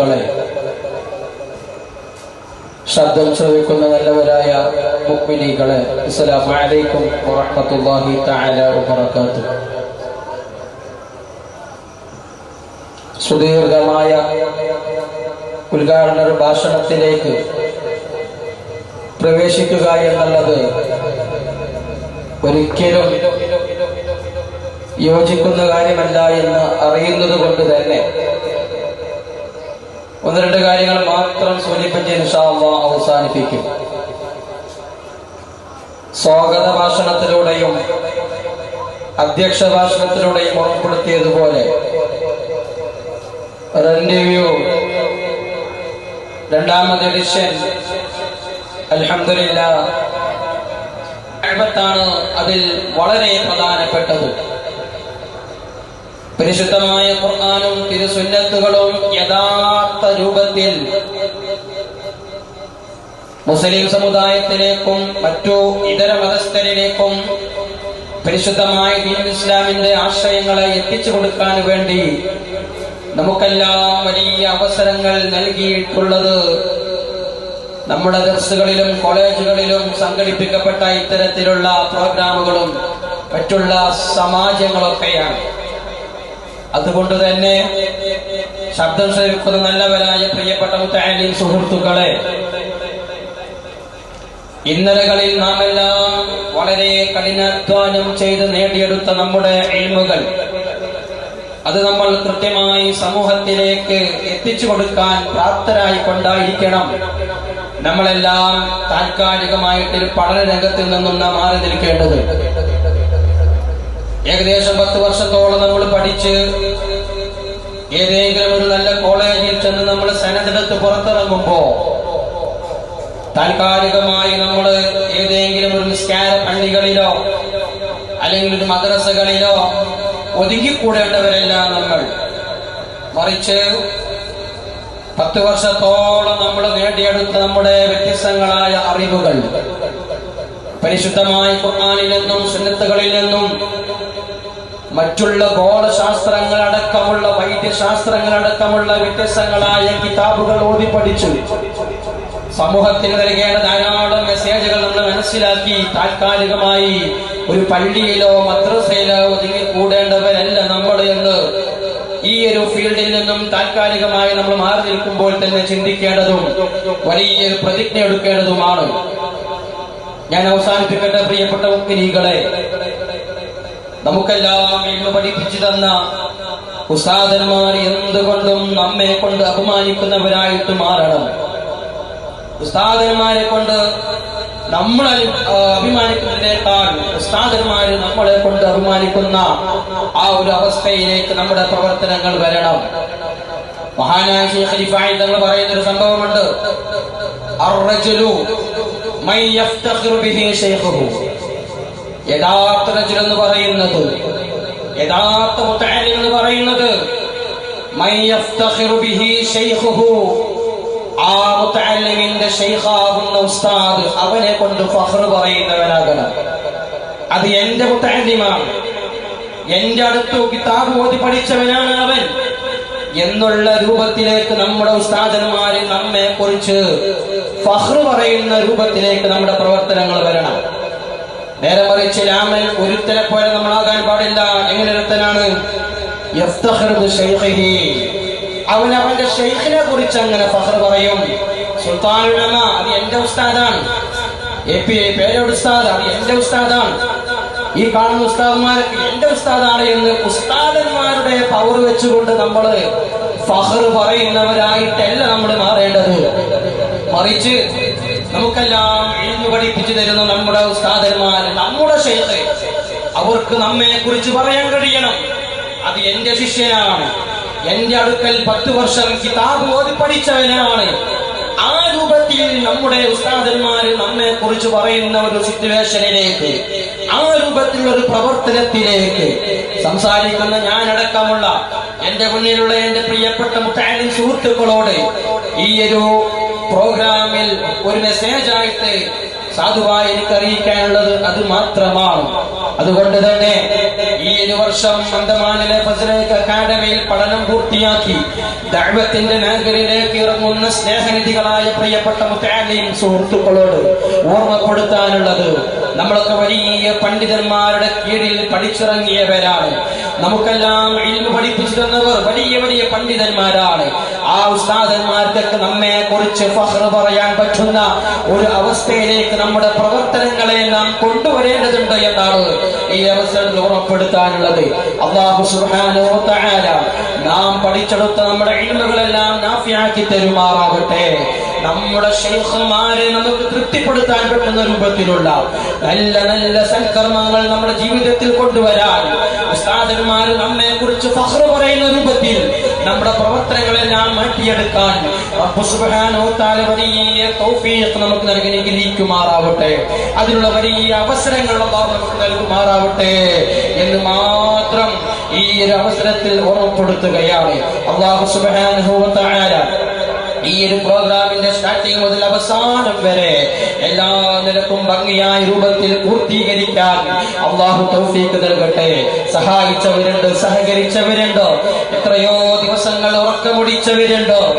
മക്കളെ ശബ്ദം ശ്രവിക്കുന്ന നല്ലവരായ മുക്മിനികളെ അസ്സലാമു അലൈക്കും വറഹ്മത്തുള്ളാഹി തആല വബറകാതുഹു. സുദീർഘമായ ഉദ്ഘാടന ഭാഷണത്തിലേക്ക് പ്രവേശിക്കുക എന്നുള്ളത് ഒരിക്കലും യോജിക്കുന്ന കാര്യമല്ല എന്ന് അറിയുന്നത് കൊണ്ട് തന്നെ ഒന്ന് രണ്ട് കാര്യങ്ങൾ മാത്രം സൂചിപ്പിച്ച് ഇൻഷാല്ല അവസാനിപ്പിക്കും. സ്വാഗത ഭാഷണത്തിലൂടെയും അധ്യക്ഷ ഭാഷണത്തിലൂടെയും ഉറപ്പെടുത്തിയതുപോലെ റെന്റിവ്യൂ രണ്ടാമത് എഡിഷൻ അലഹമില്ല ാണ് അതിൽ വളരെ പ്രധാനപ്പെട്ടത്. പരിശുദ്ധമായ ഖുർആാനും തിരുസുന്നത്തുകളും യഥാർത്ഥ രൂപത്തിൽ മുസ്ലിം സമുദായത്തിലേക്കും മറ്റു ഇതര മതസ്ഥരിലേക്കും പരിശുദ്ധമായ ഇസ്ലാമിന്റെ ആശയങ്ങളെ എത്തിച്ചു കൊടുക്കാൻ വേണ്ടി നമുക്കെല്ലാം വലിയ അവസരങ്ങൾ നൽകിയിട്ടുള്ളത് നമ്മുടെ ദർസുകളിലും കോളേജുകളിലും സംഘടിപ്പിക്കപ്പെട്ട ഇത്തരത്തിലുള്ള പ്രോഗ്രാമുകളും മറ്റുള്ള സമാജങ്ങളൊക്കെയാണ്. അതുകൊണ്ട് തന്നെ ശബ്ദം ശ്രമിക്കുന്ന നല്ലവരായ പ്രിയപ്പെട്ട മുത്തായാലും സുഹൃത്തുക്കളെ ഇന്നലകളിൽ നാം എല്ലാം വളരെ കഠിനാധ്വാനം ചെയ്ത് നേടിയെടുത്ത നമ്മുടെ എയിമുകൾ അത് നമ്മൾ കൃത്യമായി സമൂഹത്തിലേക്ക് എത്തിച്ചു കൊടുക്കാൻ പ്രാപ്തരായി കൊണ്ടായിരിക്കണം നമ്മളെല്ലാം താൽക്കാലികമായിട്ട് പഠന രംഗത്തിൽ നിന്നും നാം മാറി നിൽക്കേണ്ടത്. ഏകദേശം പത്ത് വർഷത്തോളം നമ്മൾ പഠിച്ച് ഏതെങ്കിലും ഒരു നല്ല കോളേജിൽ ചെന്ന് നമ്മൾ സനതെടുത്ത് പുറത്തിറങ്ങുമ്പോ താൽക്കാലികമായി നമ്മൾ ഏതെങ്കിലും ഒരു നിസ്കാര പള്ളികളിലോ അല്ലെങ്കിൽ ഒരു മദ്രസകളിലോ ഒതുങ്ങിക്കൂടേണ്ടവരല്ല നമ്മൾ മറിച്ച് പത്ത് വർഷത്തോളം നമ്മൾ നേടിയെടുത്ത നമ്മുടെ വ്യത്യസ്തങ്ങളായ അറിവുകൾ പരിശുദ്ധമായ ഖുർആാനിൽ നിന്നും സുന്നത്തുകളിൽ നിന്നും മറ്റുള്ള വൈദ്യശാസ്ത്രങ്ങൾ അടക്കമുള്ള വ്യത്യസ്തങ്ങളായ കിതാബുകൾ ഓതി പഠിച്ചു. സമൂഹത്തിന് നൽകേണ്ട ധാരാളം മെസ്സേജുകൾ നമ്മൾ മനസ്സിലാക്കി താൽക്കാലികമായി ഒരു പള്ളിയിലോ മദ്രസയിലോ ഒതുങ്ങി കൂടേണ്ടവരല്ല നമ്മൾ എന്ന് ഈ ഒരു ഫീൽഡിൽ നിന്നും താൽക്കാലികമായി നമ്മൾ മാറി നിൽക്കുമ്പോൾ തന്നെ ചിന്തിക്കേണ്ടതും വലിയൊരു പ്രതിജ്ഞ എടുക്കേണ്ടതുമാണ് ഞാൻ അവസാനിപ്പിക്കട്ടെ പ്രിയപ്പെട്ട മുക്മിനികളെ നമുക്കെല്ലാം ഇന്ന് പഠിപ്പിച്ചു തന്ന ഉസ്താദന്മാർ എന്തുകൊണ്ടും നമ്മെ കൊണ്ട് അപമാനിക്കുന്നവരായിട്ട് മാറണം. ഉസ്താദന്മാരെ കൊണ്ട് നമ്മൾ അഭിമാനിക്കുന്നതിനേക്കാൾ ഉസ്താദന്മാര് നമ്മളെ കൊണ്ട് അഭിമാനിക്കുന്ന ആ ഒരു അവസ്ഥയിലേക്ക് നമ്മുടെ പ്രവർത്തനങ്ങൾ വരണം. മഹാനായ ഖലീഫായി പറയുന്ന ഒരു സംഭവമുണ്ട്. യഥാർത്ഥ റജുൽ എന്ന് പറയുന്നത് യഥാർത്ഥ മുത്തഅല്ലിം എന്ന് പറയുന്നത് ആ മുത്തഅല്ലിമിന്റെ ശൈഖാകുന്ന ഉസ്താദ് അവനെ കൊണ്ട് ഫഖർ പറയുന്നവനാകണം. അത് എന്റെ മുത്തഅല്ലിമാണ് എന്റെ അടുത്ത് കിതാബ് ഓതി പഠിച്ചവനാണ് അവൻ. എന്നുള്ള രൂപത്തിലേക്ക് നമ്മുടെ ഉസ്താദന്മാര് നമ്മെ കുറിച്ച് ഫഹ്ർ പറയുന്ന രൂപത്തിലേക്ക് നമ്മുടെ പ്രവർത്തനങ്ങൾ വരണം. നേരെ മറിച്ച് രാമൻ ഒരുത്തനെ പോലെ നമ്മളാകാൻ പാടില്ല. എങ്ങനെ ഒരുത്തനാണ്. അവൻ അവന്റെ ഷെയ്ഖിനെ കുറിച്ച് അങ്ങനെ ഫഹർ പറയും. സുൽത്താനുലമ അത് എന്റെ ഉസ്താദാണ്. എ പി പേരോട് ഉസ്താദ് അത് എന്റെ ഉസ്താദാണ്. ഈ കാണുന്ന ഉസ്താദന്മാരൊക്കെ എന്റെ ഉസ്താദാണ് എന്ന് ഉസ്താദന്മാരുടെ പവർ വെച്ചുകൊണ്ട് നമ്മൾ ഫഹർ പറയുന്നവരായിട്ടല്ല നമ്മൾ മാറേണ്ടത്. മറിച്ച് നമുക്കെല്ലാം ഇന്ന് പഠിപ്പിച്ചു തരുന്ന നമ്മുടെ ഉസ്താദന്മാർ നമ്മുടെ ശേഷം അവർക്ക് നമ്മെ കുറിച്ച് പറയാൻ കഴിയണം. അത് എന്റെ ശിഷ്യനാണ്. എന്റെ അടുക്കൽ പത്ത് വർഷം കിതാബ് ഓതി പഠിച്ചവനാണ്. ആ രൂപത്തിൽ നമ്മുടെ ഉസ്താദന്മാര് നമ്മെ കുറിച്ച് പറയുന്ന ഒരു സിറ്റുവേഷനിലേക്ക് ആ രൂപത്തിലുള്ള ഒരു പ്രവർത്തനത്തിലേക്ക് സംസാരിക്കുന്ന ഞാനടക്കമുള്ള എന്റെ മുന്നിലുള്ള എന്റെ പ്രിയപ്പെട്ട മുത്താലിൻ സുഹൃത്തുക്കളോട് ഈ ഒരു പ്രോഗ്രാമിൽ ഒരു മെസ്സേജ് ആയിട്ട് സാധുവായി എനിക്ക് അറിയിക്കാനുള്ളത് അത് മാത്രമാണ്. അതുകൊണ്ട് തന്നെ ഈ ഒരു വർഷം അന്തമാനിലെ ഫസലേക്ക് അക്കാദമിയിൽ പഠനം പൂർത്തിയാക്കി ദൈവത്തിന്റെ മേഖലയിലേക്ക് ഇറങ്ങുന്ന സ്നേഹനിധികളായ പ്രിയപ്പെട്ട മുത്താലിയും സുഹൃത്തുക്കളോട് ഓർമ്മപ്പെടുത്താനുള്ളത് നമ്മളൊക്കെ വലിയ പണ്ഡിതന്മാരുടെ കീഴിൽ പഠിച്ചിറങ്ങിയവരാണ്. നമുക്കെല്ലാം ഇൽമു പഠിപ്പിച്ചു തന്നവർ വലിയ വലിയ പണ്ഡിതന്മാരാണ്. ആ ഉസ്താദന്മാർക്കൊക്കെ നമ്മെ കുറിച്ച് ഫഹ്ർ പറയാൻ പറ്റുന്ന ഒരു അവസ്ഥയിലേക്ക് നമ്മുടെ പ്രവർത്തനങ്ങളെ നാം കൊണ്ടുവരേണ്ടതുണ്ട് എന്നാണ് ഈ അവസരത്തിൽ ഉറപ്പെടുത്താനുള്ളത് അള്ളാഹു തആല നാം പഠിച്ചെടുത്ത നമ്മുടെ ഇൽമുകളെല്ലാം നാഫിയാക്കി തരുമാറാകട്ടെ. നമ്മുടെ ശൈഖുമാരെ നമുക്ക് തൃപ്തിപ്പെടുത്താൻ പറ്റുന്ന രൂപത്തിലുള്ള നല്ല നല്ല സൽക്കർമ്മങ്ങൾ നമ്മുടെ ജീവിതത്തിൽ കൊണ്ടുവരാൻ ഉസ്താദന്മാർ നമ്മെ കുറിച്ച് ഫഹ്റ് പറയുന്ന രൂപത്തിൽ നമ്മുടെ പ്രവർത്തനങ്ങളെല്ലാം മാറ്റിയെടുക്കാൻ വലിയ തൗഫീഖ് നമുക്ക് നൽകി ലീക്കുമാറാവട്ടെ അതിനുള്ള വലിയ അവസരങ്ങൾ നമുക്ക് നൽകുമാറാവട്ടെ എന്ന് മാത്രം ഈ ഒരു അവസരത്തിൽ ഓർമ്മപ്പെടുത്തുകയാണ്. അള്ളാഹു തആല ഈ ഒരു പ്രോഗ്രാമിന്റെ സ്റ്റാർട്ടിങ് മുതൽ അവസാനം വരെ എല്ലാ നിലക്കും ഭംഗിയായ രൂപത്തിൽ പൂർത്തീകരിക്കാൻ അള്ളാഹു തൗഫീക്ക് നൽകട്ടെ. സഹായിച്ചവരുണ്ട്? സഹകരിച്ചവരുണ്ട്? എത്രയോ ദിവസങ്ങൾ ഉറക്കമൊടിച്ചവരുണ്ട്?